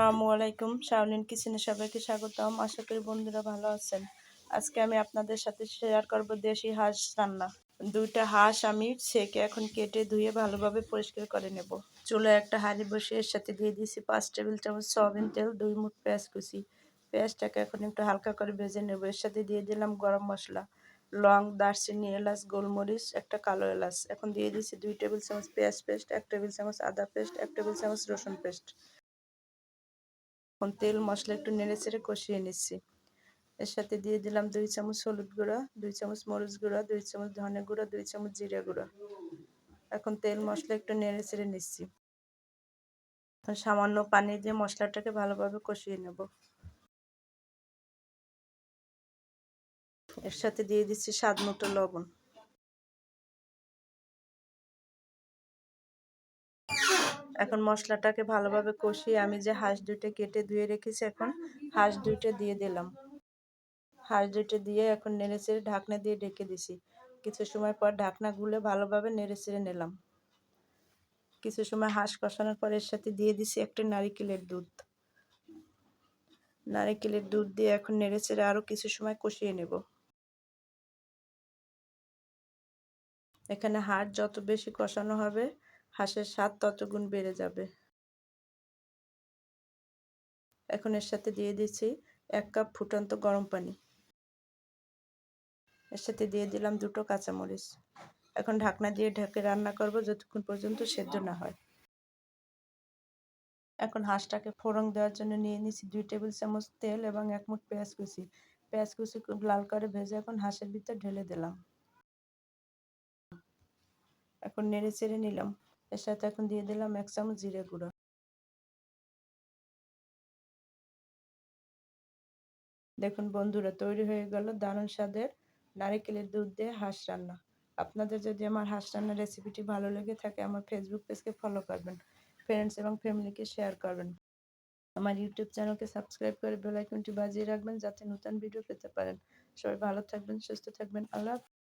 আসসালামু আলাইকুম। শাওলিন কিচেনে সবাইকে স্বাগতম। আশা করি বন্ধুরা ভালো আছেন। আজকে আমি আপনাদের সাথে শেয়ার করব দেশি হাঁস রান্না। দুইটা হাঁস আমি সেকে এখন কেটে ধুয়ে ভালোভাবে পরিষ্কার করে নেব। চুলে একটা হাঁড়ি বসে এর সাথে দিয়ে দিয়েছি পাঁচ টেবিল চামচ সয়াবিন তেল, দুই মুঠ পেঁয়াজ কুচি। পেঁয়াজটাকে এখন একটু হালকা করে ভেজে নেব। এর সাথে দিয়ে দিলাম গরম মশলা। লং, দারচিনি, এলাচ, গোলমরিচ, একটা কালো এলাচ। এখন দিয়ে দিয়েছি দুই টেবিল চামচ পেঁয়াজ পেস্ট, এক টেবিল চামচ আদা পেস্ট, এক টেবিল চামচ রসুন পেস্ট। এখন তেল, মশলা একটু নেড়ে চেড়ে কষিয়ে নিচ্ছি। এর সাথে দিয়ে দিলাম দুই চামচ হলুদ গুঁড়া, দুই চামচ মরিচ গুঁড়া, দুই চামচ ধনে গুঁড়া, দুই চামচ জিরা গুঁড়া। এখন তেল, মশলা একটু নেড়ে চেড়ে নিচ্ছি। সামান্য পানি দিয়ে মশলাটাকে ভালোভাবে কষিয়ে নেব। এর সাথে দিয়ে দিচ্ছি স্বাদ মতো লবণ। এখন মশলাটাকে ভালোভাবে কষিয়ে আমি যে হাঁস দুইটা কেটে ধুয়ে রেখেছি এখন, হাঁস দুইটা দিয়ে দিলাম। হাঁস দুইটা দিয়ে এখন নেড়ে চেড়ে ঢাকনা দিয়ে ঢেকে দিছি। কিছু সময় পর ঢাকনা গুলে ভালোভাবে নেড়ে চেড়ে নিলাম। কিছু সময় হাঁস কষানোর পর এর সাথে দিয়ে দিছি একটা নারিকেলের দুধ। নারিকেলের দুধ দিয়ে এখন নেড়ে চেড়ে আরও কিছু সময় কষিয়ে নেব। এখানে হাড় যত বেশি কষানো হবে হাঁসের স্বাদ তত গুণ বেড়ে যাবে। এখন এর সাথে দিয়ে দিচ্ছি এক কাপ ফুটন্ত গরম পানি। এর সাথে দিয়ে দিলাম দুটো কাঁচামরিচ। এখন ঢাকনা দিয়ে ঢেকে রান্না করব যতক্ষণ পর্যন্ত সেদ্ধ না হয়। এখন হাঁসটাকে ফোড়ন দেওয়ার জন্য নিয়ে নিচ্ছি দুই টেবিল চামচ তেল এবং এক মুঠ পেঁয়াজ কুচি। পেঁয়াজ কুচি লাল করে ভেজে এখন হাঁসের ভিতর ঢেলে দিলাম। এখন নেড়ে চেড়ে নিলাম। এর সাথে এখন দিয়ে দিলাম এক চামচ জিরে গুঁড়ো। দেখুন বন্ধুরা, তৈরি হয়ে গেল দারুণ স্বাদের নারিকেলের দুধ দিয়ে হাঁস রান্না। আপনাদের যদি আমার হাঁস রান্নার রেসিপিটি ভালো লেগে থাকে, আমার ফেসবুক পেজকে ফলো করবেন ফ্রেন্ডস এবং ফ্যামিলিকে শেয়ার করবেন। আমার ইউটিউব চ্যানেলকে সাবস্ক্রাইব করে বেলাইকনটি বাজিয়ে রাখবেন, যাতে নতুন ভিডিও পেতে পারেন। সবাই ভালো থাকবেন, সুস্থ থাকবেন, আল্লাহ